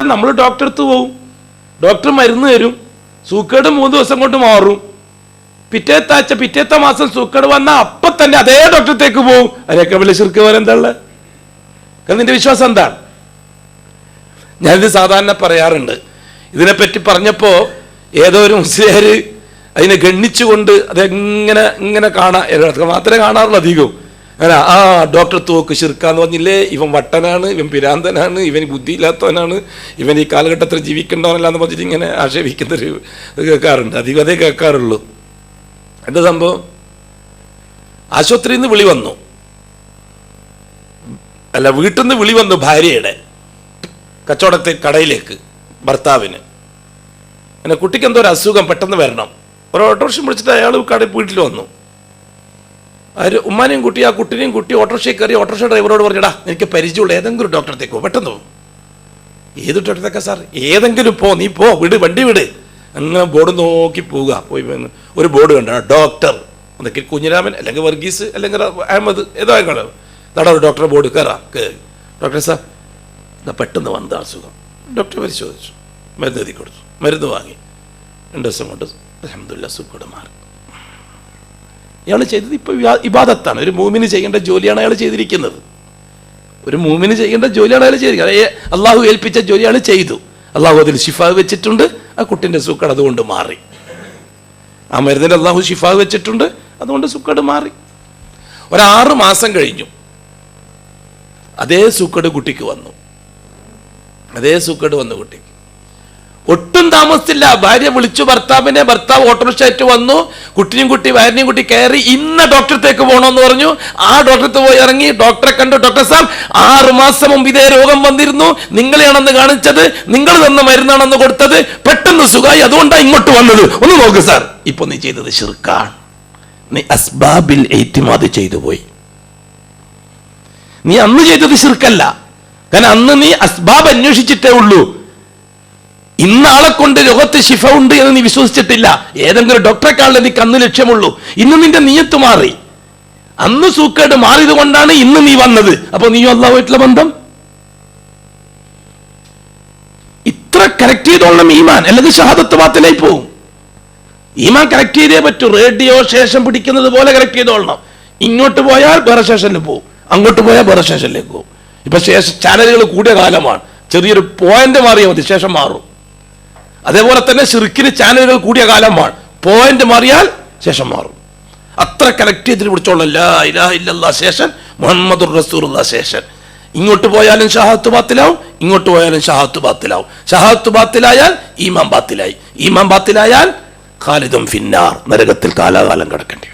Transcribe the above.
നമ്മൾ ഡോക്ടർ അടുത്ത് പോവും. ഡോക്ടർ മരുന്ന് തരും. സൂക്കേട് മൂന്ന് ദിവസം കൊണ്ട് മാറും. പിറ്റേത്ത ആഴ്ച പിറ്റേത്ത മാസം സൂക്കേട് വന്ന അപ്പം തന്നെ അതേ ഡോക്ടറത്തേക്ക് പോവും. അതിനൊക്കെ വലിയ ശിർക്ക് ഉള്ളത് കാരണം നിന്റെ വിശ്വാസം എന്താണ്? ഞാനിത് സാധാരണ പറയാറുണ്ട്. ഇതിനെപ്പറ്റി പറഞ്ഞപ്പോൾ ഏതോ ഒരു മുസ്ലിയാർ അതിനെ ഗണ്ണിച്ചുകൊണ്ട് അതെങ്ങനെ ഇങ്ങനെ കാണാൻ മാത്രമേ കാണാറുള്ളൂ അധികവും. അങ്ങനെ ആ ഡോക്ടർ തോക്ക് ശിർക്കാന്ന് പറഞ്ഞില്ലേ? ഇവൻ വട്ടനാണ് ഇവൻ പിരാന്തനാണ് ഇവൻ ബുദ്ധിയില്ലാത്തവനാണ് ഇവൻ ഈ കാലഘട്ടത്തിൽ ജീവിക്കേണ്ടവനല്ല എന്ന് പറഞ്ഞിട്ട് ഇങ്ങനെ ആക്ഷേപിക്കുന്നൊരു ഇത് കേൾക്കാറുണ്ട്. അധികം അതേ കേൾക്കാറുള്ളൂ. എന്താ സംഭവം? ആശുപത്രിയിൽ നിന്ന് വിളി വന്നു. അല്ല വീട്ടിൽ നിന്ന് വിളി വന്നു ഭാര്യയുടെ കച്ചവടത്തെ കടയിലേക്ക് ഭർത്താവിന്. അങ്ങനെ കുട്ടിക്ക് എന്തോ ഒരു അസുഖം പെട്ടെന്ന് വരണം. ഒരു ഓട്ടോറിക്ഷ വിളിച്ചിട്ട് അയാൾ കട വീട്ടിൽ വന്നു. ആര് ഉമ്മാനെയും കുട്ടി ആ കുട്ടിനെയും കുട്ടി ഓട്ടോറിക്ഷയിൽ കയറി ഓട്ടോറിക്ഷ ഡ്രൈവറോട് പറഞ്ഞടാ എനിക്ക് പരിചയമുള്ള ഏതെങ്കിലും ഡോക്ടറത്തേക്ക് പോ പെട്ടെന്ന് പോകും ഏത് ഡോക്ടറത്തേക്കാ സാർ? ഏതെങ്കിലും പോ നീ പോ വിട് വണ്ടി വിട്. അങ്ങനെ ബോർഡ് നോക്കി പോവുക. പോയി ഒരു ബോർഡ് കണ്ട ഡോക്ടർ ഒന്നെങ്കിൽ കുഞ്ഞിരാമൻ അല്ലെങ്കിൽ വർഗീസ് അല്ലെങ്കിൽ അഹമ്മദ് ഏതോ ആയിക്കോളെ നട ഒരു ഡോക്ടറെ ബോർഡ് കയറാം കയറി ഡോക്ടർ സാർ ഇതാ പെട്ടെന്ന് വന്ന അസുഖം. ഡോക്ടർ പരിശോധിച്ചു. മരുന്ന് എഴുതി കൊടുത്തു. മരുന്ന് വാങ്ങി. രണ്ട് ദിവസം കൊണ്ട് അലഹമില്ല സുഖം മാറി ഇയാൾ ചെയ്തത് ഇപ്പോൾ ഇബാദത്താണ്. ഒരു മൂമിന് ചെയ്യേണ്ട ജോലിയാണ് അയാൾ ചെയ്തിരിക്കുന്നത്. ഒരു മൂമിന് ചെയ്യേണ്ട ജോലിയാണ് അയാൾ ചെയ്തിരിക്കുന്നത്. അള്ളാഹു ഏൽപ്പിച്ച ജോലി അയാൾ ചെയ്തു. അള്ളാഹു അതിൽ ഷിഫാ വെച്ചിട്ടുണ്ട്. ആ കുട്ടിന്റെ സുക്കട് അതുകൊണ്ട് മാറി. ആ മരുന്നിൽ അള്ളാഹു ഷിഫാ വെച്ചിട്ടുണ്ട്. അതുകൊണ്ട് സുക്കട് മാറി. ഒരാറ് മാസം കഴിഞ്ഞു. അതേ സുക്കട് കുട്ടിക്ക് വന്നു. അതേ സുക്കട് വന്നു കുട്ടിക്ക്. ഒട്ടും താമസിച്ചില്ല. ഭാര്യ വിളിച്ചു ഭർത്താവിനെ ഭർത്താവ് ഓട്ടോറിക്ഷ ആയിട്ട് വന്നു. കുട്ടിയും കുട്ടി ഭാര്യയും കുട്ടി കയറി ഇന്ന ഡോക്ടറത്തേക്ക് പോകണമെന്ന് പറഞ്ഞു. ആ ഡോക്ടറത്ത് പോയി ഇറങ്ങി. ഡോക്ടറെ കണ്ടു. ഡോക്ടർ സാബ് ആറു മാസം മുമ്പ് ഇതേ രോഗം വന്നിരുന്നു. നിങ്ങളെയാണെന്ന് കാണിച്ചത്. നിങ്ങൾ തന്ന മരുന്നാണെന്ന് കൊടുത്തത്. പെട്ടെന്ന് സുഖമായി. അതുകൊണ്ടാണ് ഇങ്ങോട്ട് വന്നത്. ഒന്ന് നോക്ക് സാർ ഇപ്പൊ നീ ചെയ്തത് ഷിർക്കാണ് നീ അസ്ബാബിൽ ഏറ്റുമാതി ചെയ്തു പോയി. നീ അന്ന് ചെയ്തത് ശിർക്കല്ല. കാരണം അന്ന് നീ അസ്ബാബ് അന്വേഷിച്ചിട്ടേ ഉള്ളൂ. ഇന്നാളെ കൊണ്ട് രോഗത്ത് ശിഫ ഉണ്ട് എന്ന് നീ വിശ്വസിച്ചിട്ടില്ല. ഏതെങ്കിലും ഡോക്ടറെ കാണാൻ നീ കന്ന് ലക്ഷ്യമുള്ളൂ. ഇന്ന് നിന്റെ നീയത്ത് മാറി. അന്ന് സൂക്കേട് മാറിയത് കൊണ്ടാണ് ഇന്ന് നീ വന്നത്. അപ്പൊ നീയും അള്ളാഹുമായിട്ടുള്ള ബന്ധം? ഇത്ര കറക്റ്റ് ചെയ്തോളണം ഈമാൻ. അല്ലെങ്കിൽ ഷഹാദത്ത് വാത്തിലായി പോവും. ഈമാൻ കറക്റ്റ് ചെയ്തേ പറ്റൂ. റേഡിയോ ശേഷം പിടിക്കുന്നത് പോലെ കറക്റ്റ് ചെയ്തോളണം. ഇങ്ങോട്ട് പോയാൽ വേറെ സ്റ്റേഷനിൽ പോകും അങ്ങോട്ട് പോയാൽ വേറെ സ്റ്റേഷനിലേക്ക് പോകും ഇപ്പൊ ശേഷം ചാനലുകൾ കൂടിയ കാലമാണ്. ചെറിയൊരു പോയിന്റ് മാറിയാൽ മതി. ശേഷം മാറും. അതേപോലെ തന്നെ ഷിർക്കിന് ചാനലുകൾ കൂടിയ കാലമാണ് പോയിന്റ് മാറിയാൽ ശേഷം മാറും. അത്ര കലക്ട് ചെയ്തിട്ട് പിടിച്ചോളാം. ലാ ശേഷൻ റസൂലുള്ള ശേഷൻ. ഇങ്ങോട്ട് പോയാലും ഷഹാത്ത് ബാത്തിലാവും ഇങ്ങോട്ട് പോയാലും ഷഹാത്ത് ബാത്തിലാവും. ഷഹാത്ത് ബാത്തിലായാൽ ഈമാൻ ബാത്തിലായി. ഈമാൻ ബാത്തിലായാൽ ഖാലിദും ഫിന്നാർ. നരകത്തിൽ കാലാകാലം കിടക്കേണ്ടി